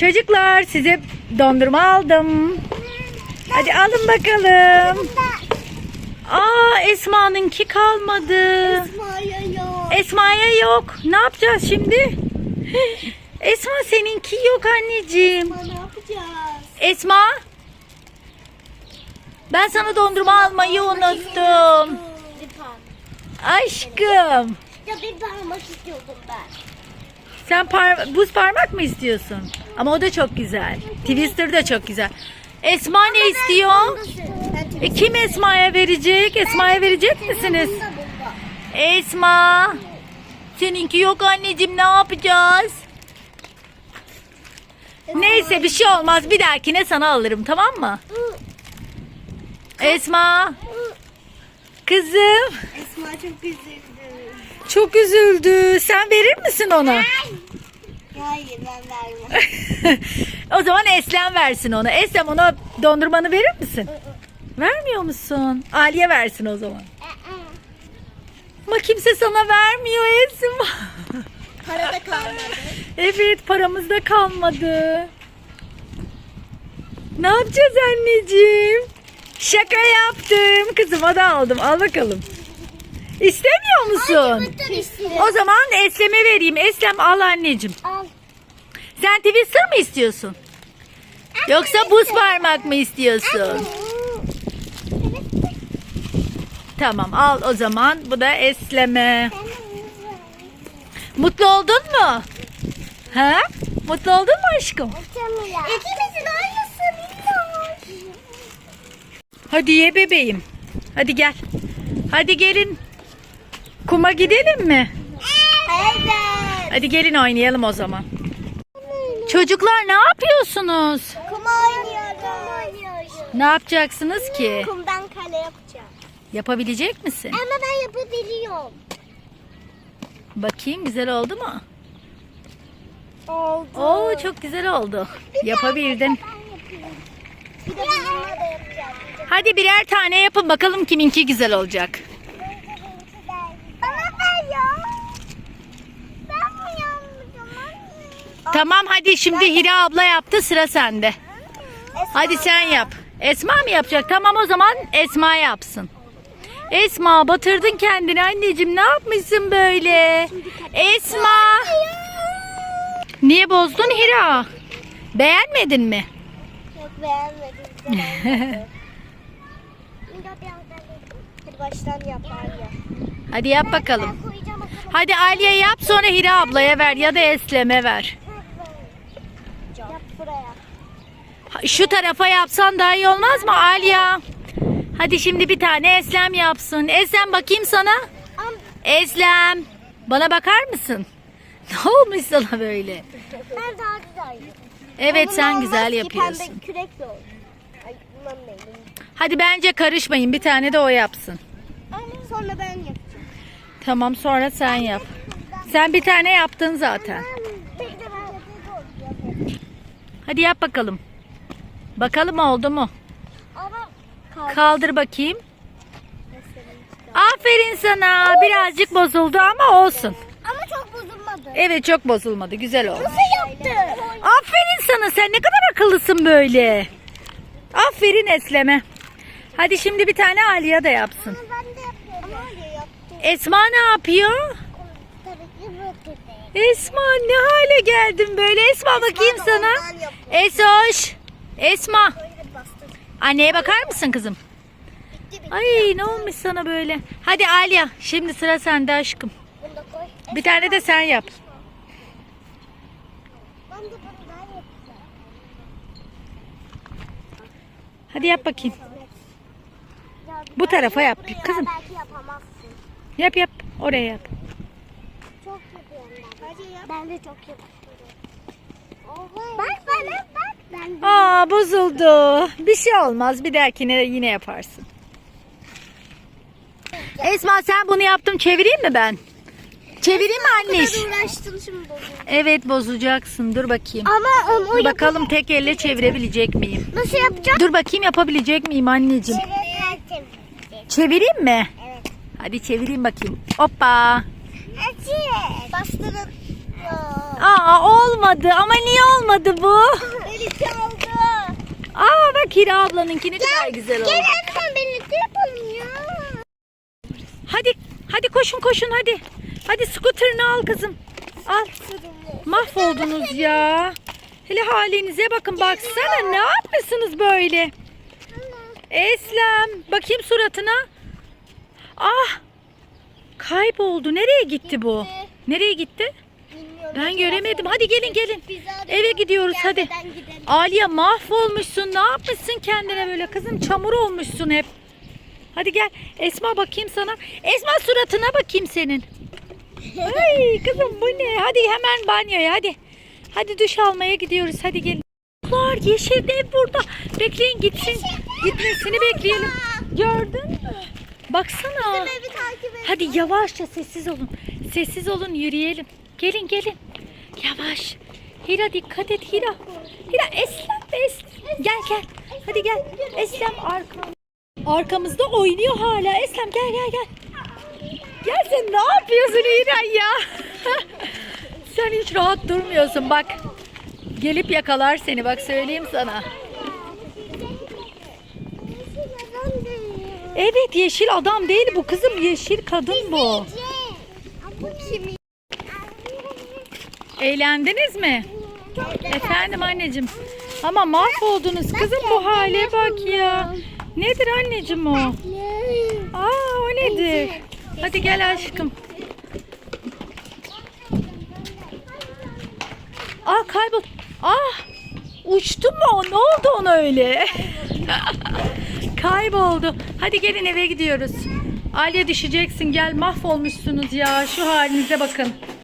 Çocuklar size dondurma aldım. Hadi alın bakalım. Aa Esma'nınki kalmadı. Maya yok. Esma'ya yok. Ne yapacağız şimdi? Esma seninki yok anneciğim. Ne yapacağız? Esma. Ben sana dondurma almayı unuttum. Aşkım. Ya bir parmak istiyordum ben. Sen par- buz parmak mı istiyorsun? Ama o da çok güzel. Twister da çok güzel. Esma ne istiyor? E, kim Esma'ya verecek? Esma'ya verecek misiniz? Esma. Seninki yok anneciğim ne yapacağız? Neyse bir şey olmaz. Bir dahakine sana alırım tamam mı? Esma. Kızım. Esma çok üzüldü. Çok üzüldü. Sen verir misin ona? Hayır ben vermem. o zaman Eslem versin ona. Eslem ona dondurmanı verir misin? Vermiyor musun? Aliye versin o zaman. Ama kimse sana vermiyor Esma. Para da kalmadı. evet paramız da kalmadı. Ne yapacağız anneciğim? Şaka yaptım. Kızıma da aldım. Al bakalım. İstemiyor musun? O zaman Eslem'e vereyim. Eslem al anneciğim. Al. Sen Twister mı istiyorsun? Yoksa buz parmak mı istiyorsun? Tamam al o zaman. Bu da Eslem'e. Mutlu oldun mu? Ha? Mutlu oldun mu aşkım? İkimizin aynısı. Hadi ye bebeğim. Hadi gel. Hadi gelin. Kuma gidelim mi? Evet. Hadi gelin oynayalım o zaman. Çocuklar ne yapıyorsunuz? Kum oynuyoruz. Ne yapacaksınız ki? Kumdan kale yapacağım. Yapabilecek misin? Ama ben yapabiliyorum. Bakayım güzel oldu mu? Oldu. Oo çok güzel oldu. Yapabildin. Bir de bununla da yapacağım. Hadi birer tane yapın bakalım kiminki güzel olacak. Bana ver ya. Ben mi yapmayacağım anne? Tamam hadi şimdi Hira abla yaptı sıra sende. Hadi sen yap. Esma mı yapacak? Tamam o zaman Esma yapsın. Esma batırdın kendini anneciğim ne yapmışsın böyle? Esma. Niye bozdun Hira? Beğenmedin mi? Yok beğenmedim. Hadi baştan yap ya. Hadi yap bakalım. Hadi Aliye yap sonra Hira ablaya ver ya da Eslem'e ver. Yap buraya. Ha, Şu tarafa yapsan daha iyi olmaz mı Aliye? Hadi şimdi bir tane Eslem yapsın. Eslem bakayım sana. Eslem. Bana bakar mısın? Ne olmuş sana böyle? ben daha güzel. Evet sen güzel yapıyorsun. Pembe kürekle olur. Ay bundan neyim? Hadi bence karışmayın. Bir tane de o yapsın. Sonra ben yapacağım. Tamam sonra sen yap. Sen bir tane yaptın zaten. Ben. Hadi yap bakalım. Bakalım oldu mu? Ama kaldı. Kaldır bakayım. Aferin sana. Birazcık bozuldu ama olsun. Ama çok bozulmadı. Evet çok bozulmadı. Güzel oldu. Nasıl yaptı? Aferin sana. Sen ne kadar akıllısın böyle. Aferin Eslem'e. Hadi şimdi bir tane Aliye de yapsın. Ben de yapıyorum. Ama. Esma ne yapıyor? Esma ne hale geldin böyle? Esma bakayım da sana. Esoş. Esma. Anneye bakar mısın kızım? Ay ne olmuş sana böyle? Hadi Aliye şimdi sıra sende aşkım. Bir tane de sen yap. Hadi yap bakayım. Bu tarafa yap kızım. Yap yap. Oraya yap. Çok yapıyorum ben. Ben de çok yapıyorum. Bak bana bak. Ben de. Aa bozuldu. Bir şey olmaz. Bir dahakine yine yaparsın. Esma sen bunu yaptın. Çevireyim mi ben? Çevireyim mi anneş? uğraştım şimdi bozuldu. Evet bozacaksın. Dur bakayım. Ama um, o bakalım tek elle çevirebilecek miyim? Nasıl yapacağım? Dur bakayım yapabilecek miyim anneciğim? Çevireyim mi? Evet. Hadi çevireyim bakayım. Hoppa. Hadi. Bastırın. Aa olmadı ama niye olmadı bu? Oldu. Aa bak Hira ablanınki ne kadar güzel oldu. Gel zaman birlikte yapalım ya. Hadi hadi koşun koşun hadi. Hadi scooter'ını al kızım. Al. Mahvoldunuz ya. Hele halinize bakın baksana ne yapmışsınız böyle? Eslem bakayım suratına. Ah kayboldu. Nereye gitti bu? Nereye gitti? Ben göremedim. Hadi gelin gelin. Eve gidiyoruz hadi. Aliye mahvolmuşsun. Ne yapmışsın kendine böyle kızım? Çamur olmuşsun hep. Hadi gel. Esma bakayım sana. Esma suratına bakayım senin. Ay kızım bu ne? Hadi hemen banyoya hadi. Hadi duş almaya gidiyoruz. Hadi gelin. Çocuklar yeşil dev burada. Bekleyin gitsin. Gitmesini bekleyelim. Gördün mü? Baksana. Hadi yavaşça sessiz olun. Sessiz olun yürüyelim. Gelin gelin. Yavaş. Hira dikkat et Hira. Hira Eslem Eslem. Gel gel. Hadi gel. Eslem arkam. Arkamızda oynuyor hala. Eslem gel gel gel. Gel sen ne yapıyorsun Hira ya? sen hiç rahat durmuyorsun bak. Gelip yakalar seni bak söyleyeyim sana. Evet yeşil adam değil bu kızım yeşil kadın bu. Bu kimin? Eğlendiniz mi? Efendim anneciğim. Ama mahvoldunuz kızım bu hale bak ya. Nedir anneciğim o? Aa o nedir? Hadi gel aşkım. Aa kaybol. Ah uçtu mu o? Ne oldu ona öyle? Kayboldu. Hadi gelin eve gidiyoruz. Aliye düşeceksin gel mahvolmuşsunuz ya. Şu halinize bakın.